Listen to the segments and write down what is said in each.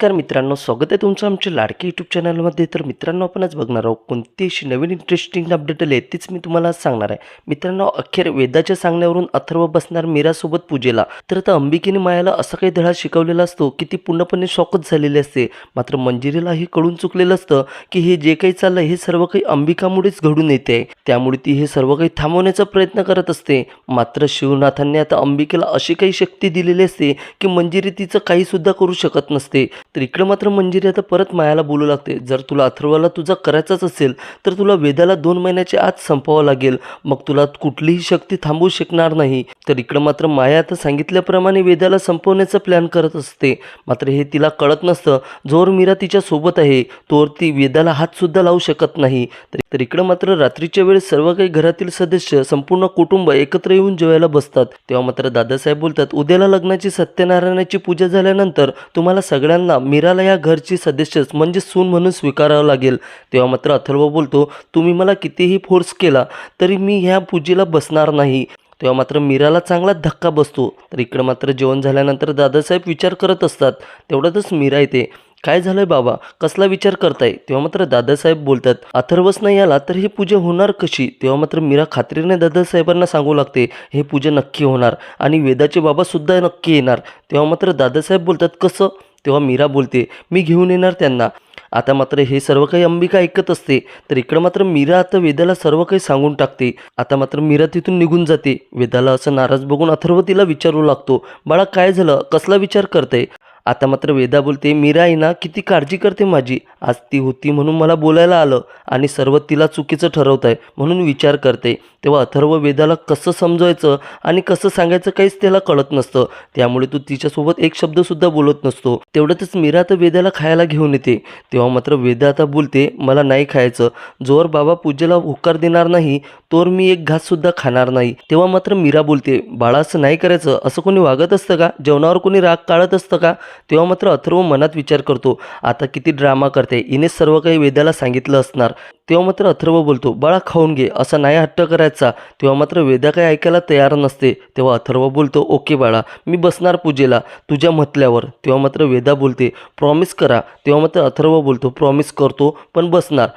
नमस्कार मित्रांनो स्वागत आहे तुमचं आमच्या लाडके यूट्यूब चॅनलमध्ये तर मित्रांनो आपण आज बघणार आहोत कोणती अशी नवीन इंटरेस्टिंग अपडेट आली आहे तीच मी तुम्हाला आज सांगणार आहे. मित्रांनो अखेर वेदाच्या सांगण्यावरून अथर्व बसणार मीरासोबत पूजेला. तर आता अंबिकेने मायाला असा काही धडा शिकवलेला असतो की ती पूर्णपणे शॉकच झालेली असते. मात्र मंजिरीला हे कळून चुकलेलं असतं की हे जे काही चाललं हे सर्व काही अंबिकामुळेच घडून येते. त्यामुळे ती हे सर्व काही थांबवण्याचा प्रयत्न करत असते. मात्र शिवनाथांनी आता अंबिकेला अशी काही शक्ती दिलेली असते की मंजिरी तिचं काही सुद्धा करू शकत नसते. तर इकडं मात्र मंजिरी आता परत मायाला बोलू लागते. जर तुला अथर्वाला तुझा करायचाच असेल तर तुला वेदाला दोन महिन्याच्या आत संपवावं लागेल. मग तुला कुठलीही शक्ती थांबवू शकणार नाही. तर इकडं मात्र माया आता सांगितल्याप्रमाणे वेदाला संपवण्याचा प्लॅन करत असते. मात्र हे तिला कळत नसतं. जोर मीरा तिच्या सोबत आहे. तोवर ती वेदाला हातसुद्धा लावू शकत नाही. तर तर इकडं मात्र रात्रीच्या वेळेस सर्व काही घरातील सदस्य संपूर्ण कुटुंब एकत्र येऊन जेवायला बसतात. तेव्हा मात्र दादासाहेब बोलतात उद्याला लग्नाची सत्यनारायणाची पूजा झाल्यानंतर तुम्हाला सगळ्यांना मीराला या घरची सदस्यच म्हणजे सून म्हणून स्वीकारावं लागेल. तेव्हा मात्र अथर्व बोलतो तुम्ही मला कितीही फोर्स केला तरी मी ह्या पूजेला बसणार नाही. तेव्हा मात्र मीराला चांगला धक्का बसतो. तर इकडं मात्र जेवण झाल्यानंतर दादासाहेब विचार करत असतात. तेवढ्यातच मीरा येते. काय झालंय बाबा? कसला विचार करताय? तेव्हा मात्र दादासाहेब बोलतात अथर्वच नाही आला तर ही पूजा होणार कशी? तेव्हा मात्र मीरा खात्रीने दादासाहेबांना सांगू लागते हे पूजा नक्की होणार आणि वेदाचे बाबासुद्धा नक्की येणार. तेव्हा मात्र दादासाहेब बोलतात कसं? तेव्हा मीरा बोलते मी घेऊन येणार त्यांना. आता मात्र हे सर्व काही अंबिका ऐकत असते तर इकडं मात्र मीरा आता वेदाला सर्व काही सांगून टाकते. आता मात्र मीरा तिथून निघून जाते. वेदाला असं नाराज बघून अथर्व तिला विचारू लागतो बाळा काय झालं? कसला विचार करते आता मात्र वेदा बोलते मीरा आई ना किती काळजी करते माझी. आज ती होती म्हणून मला बोलायला आलं आणि सर्व तिला चुकीचं ठरवत आहे म्हणून विचार करते. तेव्हा अथर्व वेदाला कसं समजवायचं आणि कसं सांगायचं काहीच त्याला कळत नसतं. त्यामुळे तो तिच्यासोबत एक शब्दसुद्धा बोलत नसतो. तेवढ्यातच मीरा तर वेदाला खायला घेऊन येते. तेव्हा मात्र वेदा आता बोलते मला नाही खायचं. जोर बाबा पूजेला होकार देणार नाही तोर मी एक घाससुद्धा खाणार नाही. तेव्हा मात्र मीरा बोलते बाळा असं नाही करायचं. असं कोणी वागत असतं का? जेवणावर कोणी राग काढत असतं का? तेव्हा मात्र अथर्व मनात विचार करतो आता किती ड्रामा करते. इने सर्व काही वेदाला सांगितलं असणार. तेव्हा मात्र अथर्व बोलतो बाळा खाऊन घे. असा नाही हट्ट करायचा. तेव्हा मात्र वेदा काही ऐकायला तयार नसते. तेव्हा अथर्व बोलतो ओके बाळा मी बसणार पूजेला तुझ्या म्हटल्यावर. तेव्हा मात्र वेदा बोलते प्रॉमिस करा. तेव्हा मात्र अथर्व बोलतो प्रॉमिस करतो पण बसणार.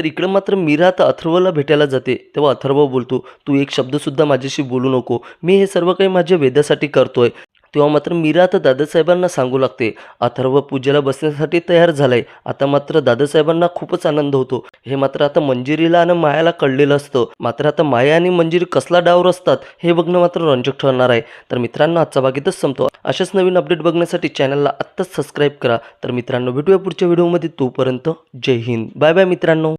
तर इकडं मात्र मीरा आता अथर्वला भेटायला जाते. तेव्हा अथर्व बोलतो तू एक शब्दसुद्धा माझ्याशी बोलू नको. मी हे सर्व काही माझ्या वेदासाठी करतोय. तेव्हा मात्र मीरा आता दादासाहेबांना सांगू लागते अथर्व पूजेला बसण्यासाठी तयार झालाय. आता मात्र दादासाहेबांना खूपच आनंद होतो. हे मात्र आता मंजिरीला आणि मायाला कळलेलं असतं. मात्र आता माया आणि मंजिरी कसला डावर असतात हे बघणं मात्र रंजक ठरणार आहे. तर मित्रांनो आजचा भाग इथंच संपतो. अशाच नवीन अपडेट बघण्यासाठी चॅनलला आत्ताच सबस्क्राईब करा. तर मित्रांनो भेटूया पुढच्या व्हिडिओमध्ये. तोपर्यंत जय हिंद. बाय बाय मित्रांनो.